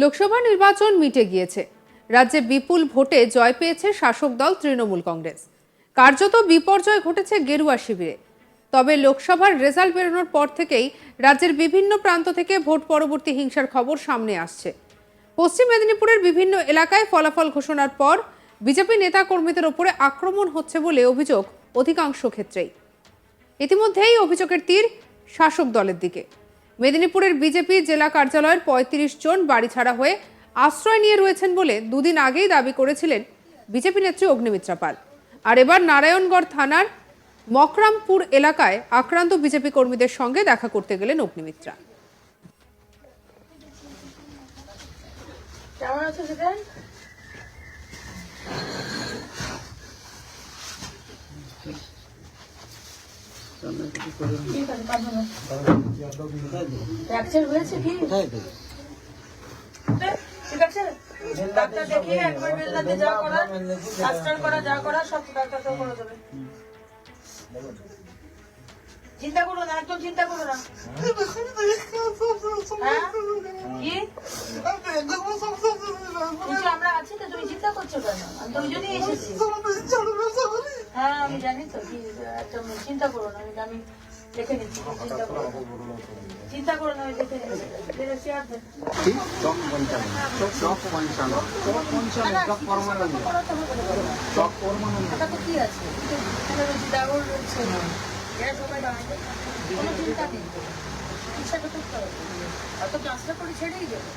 লোকসভা নির্বাচন মিটে গিয়েছে। রাজ্যে বিপুল ভোটে জয় পেয়েছে শাসক দল তৃণমূল কংগ্রেস। কার্যত বিপর্যয় ঘটেছে গেরুয়া শিবিরে। তবে লোকসভার রেজাল্ট বেরোনোর পর থেকেই রাজ্যের বিভিন্ন প্রান্ত থেকে ভোট পরবর্তী হিংসার খবর সামনে আসছে। পশ্চিম মেদিনীপুরের বিভিন্ন এলাকায় ফলাফল ঘোষণার পর বিজেপি নেতাকর্মীদের ওপরে আক্রমণ হচ্ছে বলে অভিযোগ অধিকাংশ ক্ষেত্রেই। ইতিমধ্যেই অভিযোগের তীর শাসক দলের দিকে। মেদিনীপুরের বিজেপি জেলা কার্যালয়ের পঁয়ত্রিশ জন বাড়ি ছাড়া হয়ে আশ্রয় নিয়ে রয়েছেন বলে দুদিন আগেই দাবি করেছিলেন বিজেপি নেত্রী অগ্নিমিত্রা পাল। আর এবার নারায়ণগড় থানার মকরামপুর এলাকায় আক্রান্ত বিজেপি কর্মীদের সঙ্গে দেখা করতে গেলেন অগ্নিমিত্রা। কেমন আছো ফ্র্যাকচার হয়েছে কি? ঠিক ডাক্তার দেখিয়ে একবার বেলনাতে যা করা প্লাস্টার করা যা করা সব ডাক্তার করে দেবে। চিন্তা করো না একদম চিন্তা করো না। হ্যাঁ? আমরা আছি তো তুমি চিন্তা করছ কেন? আমি তো ওই জন্যই এসেছি। হ্যাঁ আমি জানি তো চিন্তা করো না আমি- দেখে নিচ্ছি চিন্তা করো চিন্তা করো না আমি দেখে নিচ্ছি। দেখে। চেয়ার দেন চক পঞ্চান্ন। চক পঞ্চান্ন। চক পঞ্চান্ন চক পরমানন্দ চক পরমানন্দ এটা তো কি আছে? এখানে রয়েছে এরা সবাই বানাবে কোনো চিন্তা নেই। চিকিৎসাটা করতে হবে। অত ক্লাসটা করে ছেড়েই দেবে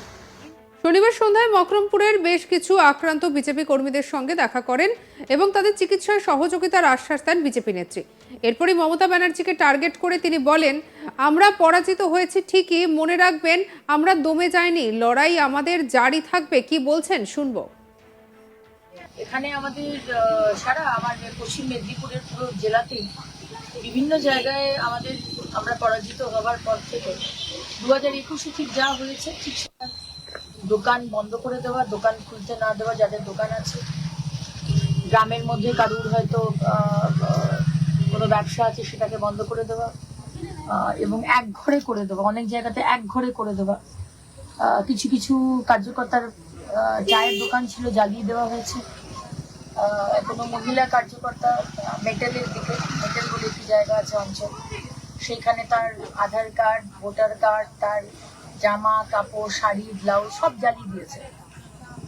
শনিবার সন্ধ্যায় মকরমপুরের বেশ কিছু আক্রান্ত বিজেপি কর্মীদের সঙ্গে দেখা করেন এবং তাদের চিকিৎসায় সহযোগিতার আশ্বাস দেন বিজেপি নেত্রী। এরপরই মমতা ব্যানার্জিকে টার্গেট করে তিনি বলেন, আমরা পরাজিত হয়েছি ঠিকই, মনে রাখবেন, আমরা দমে যাইনি, লড়াই আমাদের জারি থাকবে, কি বলছেন শুনব। এখানে আমাদের সারা আমার পশ্চিম মেদিনীপুরের পুরো জেলাতেই বিভিন্ন জায়গায় আমাদের আমরা পরাজিত হবার পর থেকে দু হাজার একুশে ঠিক যা হয়েছে, ঠিক দোকান বন্ধ করে দেওয়া, দোকান খুলতে না দেওয়া যাদের দোকান আছে। গ্রামের মধ্যে কারুর হয়তো কোনো ব্যবসা আছে সেটাকে বন্ধ করে দেওয়া এবং এক ঘরে করে দেওয়া, অনেক জায়গাতে এক ঘরে করে দেওয়া। কিছু কিছু কার্যকর্তার চায়ের দোকান ছিল, জ্বালিয়ে দেওয়া হয়েছে। কোনো মহিলা কার্যকর্তা, মেটেলের দিকে, মেটেল বলে একটি জায়গা আছে অঞ্চল। সেখানে তার আধার কার্ড, ভোটার কার্ড, তার জামা কাপড় শাড়ি ব্লাউজ সব জ্বালিয়ে দিয়েছে।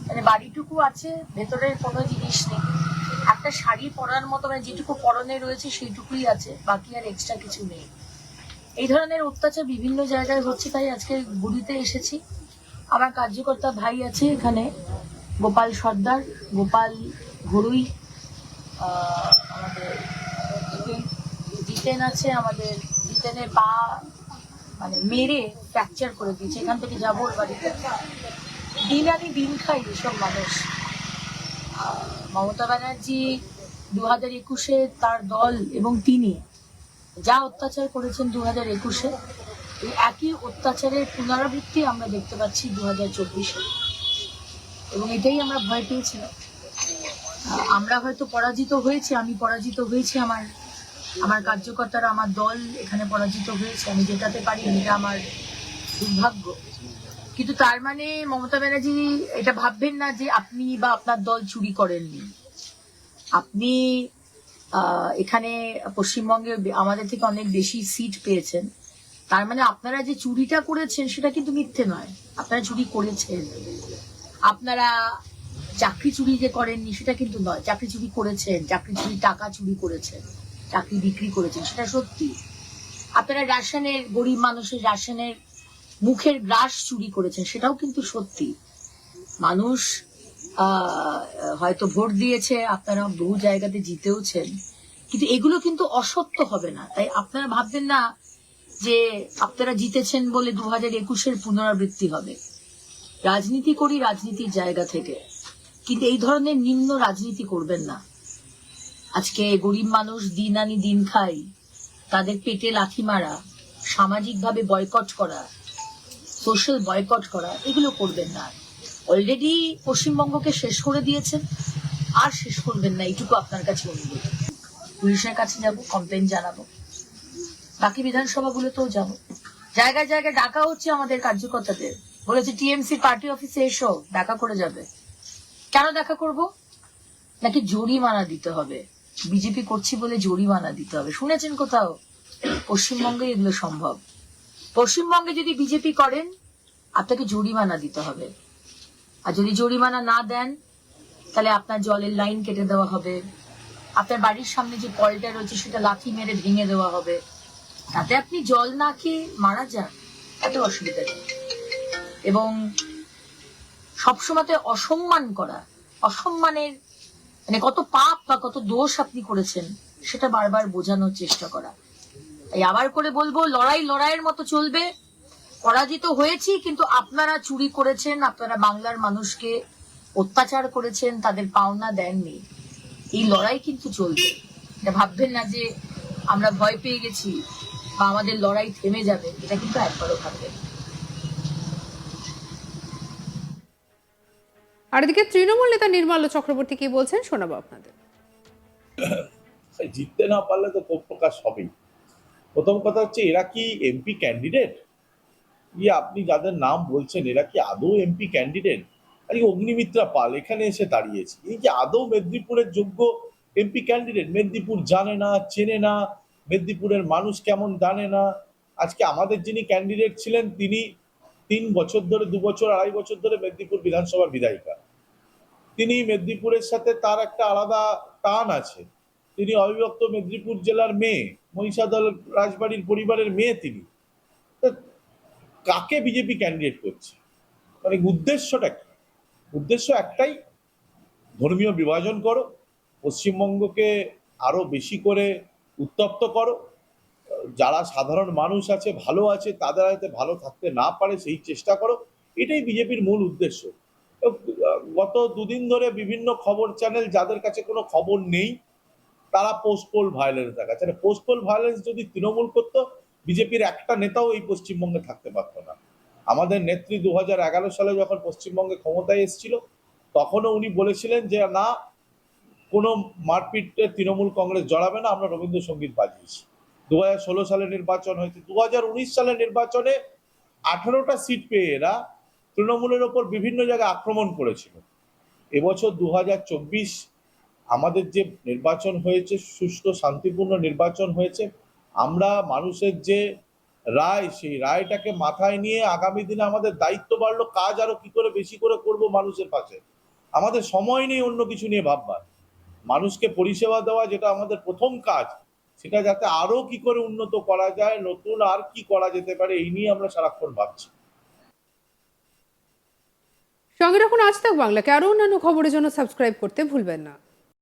মানে বাড়িটুকু আছে ভেতরের কোনো জিনিস নেই। একটা শাড়ি পরার মতো মানে যেটুকু পরনে রয়েছে সেইটুকুই আছে বাকি আর এক্সট্রা কিছু নেই। এই ধরনের অত্যাচার বিভিন্ন জায়গায় হচ্ছে তাই আজকে গুড়িতে এসেছি। আমার কার্যকর্তা ভাই আছে এখানে গোপাল সর্দার গোপাল আহ, আমাদের জিতেন আছে আমাদের জিতেনের পা মানে মেরে ফ্র্যাকচার করে দিয়েছে এখান থেকে যাব ওর বাড়িতে। দিন আনি দিন খাই এসব মানুষ। মমতা ব্যানার্জি দু হাজার একুশে তার দল এবং তিনি যা অত্যাচার করেছেন দু হাজার একুশে, এই একই অত্যাচারের পুনরাবৃত্তি আমরা দেখতে পাচ্ছি দু হাজার চব্বিশে। এবং এটাই আমরা ভয় পেয়েছিলাম। আমরা হয়তো পরাজিত হয়েছি, আমি পরাজিত হয়েছি আমার আমার কার্যকর্তারা আমার দল এখানে পরাজিত হয়েছে, আমি জেতাতে পারি এটা আমার দুর্ভাগ্য। কিন্তু তার মানে মমতা ব্যানার্জি এটা ভাববেন না যে আপনি বা আপনার দল চুরি করেননি। আপনি এখানে পশ্চিমবঙ্গে আমাদের থেকে অনেক বেশি সিট পেয়েছেন। তার মানে আপনারা যে চুরিটা করেছেন সেটা কিন্তু মিথ্যে নয়। আপনারা চুরি করেছেন। আপনারা চাকরি চুরি যে করেননি সেটা কিন্তু নয়। চাকরি চুরি করেছেন, চাকরি চুরি, টাকা চুরি করেছেন। চাকরি বিক্রি করেছেন, সেটা সত্যি। আপনারা রাশনের গরিব মানুষের রাশনের মুখের গ্রাস চুরি করেছেন, সেটাও কিন্তু সত্যি। মানুষ হয়তো ভোট দিয়েছে, আপনারা বহু জায়গাতে জিতেওছেন, কিন্তু এগুলো কিন্তু অসত্য হবে না। তাই আপনারা ভাববেন না যে আপনারা জিতেছেন বলে দু হাজার একুশের পুনরাবৃত্তি হবে। রাজনীতি করি রাজনীতির জায়গা থেকে। কিন্তু এই ধরনের নিম্ন রাজনীতি করবেন না। আজকে গরিব মানুষ দিন আনি দিন খাই তাদের পেটে লাথি মারা, সামাজিকভাবে বয়কট করা সোশ্যাল বয়কট করা, এগুলো করবেন না। অলরেডি পশ্চিমবঙ্গকে শেষ করে দিয়েছেন, আর শেষ করবেন না, এইটুকু আপনার কাছে অনুরোধ। পুলিশের কাছে যাব কমপ্লেন জানাব। বাকি বিধানসভাগুলোতেও যাব। জায়গায় জায়গায় ডাকা হচ্ছে আমাদের কার্যকর্তাদের। বলেছে টিএমসি পার্টি অফিসে এসো দেখা করে যাবে। কেন দেখা করব? নাকি জরিমানা দিতে হবে? বিজেপি করছি বলে জরিমানা দিতে হবে। শুনেছেন কোথাও? পশ্চিমবঙ্গে এগুলো সম্ভব। পশ্চিমবঙ্গে যদি বিজেপি করেন, আপনাকে জরিমানা দিতে হবে। আর যদি জরিমানা না দেন, তাহলে আপনার জলের লাইন কেটে দেওয়া হবে। আপনার বাড়ির সামনে যে কলটা রয়েছে, সেটা লাথি মেরে ভেঙে দেওয়া হবে। তাতে আপনি জল না খেয়ে মারা যান। এত অসুবিধা নেই। এবং সবসময় অসম্মান করা, অসম্মানের মানে কত পাপ বা কত দোষ আপনি করেছেন, সেটা বারবার বোঝানোর চেষ্টা করা। তাই আবার করে বলব, লড়াই লড়াইয়ের মতো চলবে। পরাজিত হয়েছি, কিন্তু আপনারা চুরি করেছেন, আপনারা বাংলার মানুষকে অত্যাচার করেছেন, তাদের পাওনা দেননি। এই লড়াই কিন্তু চলবে। এটা ভাববেন না যে আমরা ভয় পেয়ে গেছি বা আমাদের লড়াই থেমে যাবে, এটা কিন্তু একবারও ভাববেন না। আর এদিকে তৃণমূল নেতা নির্মল্য চক্রবর্তী কি বলছেন, শোনাবো আপনাদের। জিততে না পারলে তো ক্ষোভ প্রকাশ হবেই। প্রথম কথা হচ্ছে, এরা কি এমপি ক্যান্ডিডেট ইয়ে আপনি যাদের নাম বলছেন, এরা কি আদৌ এমপি ক্যান্ডিডেট আজকে অগ্নিমিত্রা পাল এখানে এসে দাঁড়িয়েছে। এই যে আদৌ মেদিনীপুরের যোগ্য এমপি ক্যান্ডিডেট মেদিনীপুর জানে না, চেনে না, মেদিনীপুরের মানুষ কেমন জানে না? আজকে আমাদের যিনি ক্যান্ডিডেট ছিলেন, তিনি তিন বছর ধরে, দু বছর, আড়াই বছর ধরে মেদিনীপুর বিধানসভার বিধায়িকা। তিনি মেদিনীপুরের সাথে তার একটা আলাদা টান আছে। তিনি অবিভক্ত মেদিনীপুর জেলার মেয়ে, মহিষাদল রাজবাড়ির পরিবারের মেয়ে তিনি। কাকে বিজেপি ক্যান্ডিডেট করছে? মানে উদ্দেশ্যটা কি? উদ্দেশ্য একটাই, ধর্মীয় বিভাজন করো, পশ্চিমবঙ্গকে আরও বেশি করে উত্তপ্ত করো। যারা সাধারণ মানুষ আছে, ভালো আছে, তাদের যাতে ভালো থাকতে না পারে, সেই চেষ্টা করো। এটাই বিজেপির মূল উদ্দেশ্য। গত দুদিন ধরে বিভিন্ন খবর চ্যানেল, যাদের কাছে কোনো খবর নেই, তারা পোস্টপোল ভায়োলেন্স দেখাচ্ছে। পোস্ট পোল ভায়োলেন্স যদি তৃণমূল করতো, বিজেপির একটা নেতাও এই পশ্চিমবঙ্গে থাকতে পারতো না। আমাদের নেত্রী দু হাজার এগারো সালে যখন পশ্চিমবঙ্গে ক্ষমতায় এসেছিল, তখনও উনি বলেছিলেন যে, না, কোনো মারপিটে তৃণমূল কংগ্রেস জড়াবে না, আমরা রবীন্দ্রসঙ্গীত বাজিয়েছি। দু হাজার ষোলো সালে নির্বাচন হয়েছে। দু সালের নির্বাচনে আঠারোটা সিট পেয়ে এরা তৃণমূলের ওপর বিভিন্ন জায়গায় আক্রমণ করেছিল। এবছর দু হাজার চব্বিশ আমাদের যে নির্বাচন হয়েছে, সুষ্ঠু, শান্তিপূর্ণ নির্বাচন হয়েছে, আমরা মানুষের যে রায়, সেই রায়টাকে মাথায় নিয়ে আগামী দিনে আমাদের দায়িত্ব বাড়লো, কাজ আরও কি করে বেশি করে করব মানুষের পাশে আমাদের সময় নেই অন্য কিছু নিয়ে ভাববার। মানুষকে পরিষেবা দেওয়া যেটা আমাদের প্রথম কাজ, সেটা যাতে আরও কি করে উন্নত করা যায়, নতুন আর কি করা যেতে পারে, এই নিয়ে আমরা সারাক্ষণ ভাবছি। সঙ্গে রাখুন আজ তাক বাংলাকে। আরও অন্যান্য খবরের জন্য সাবস্ক্রাইব করতে ভুলবেন না।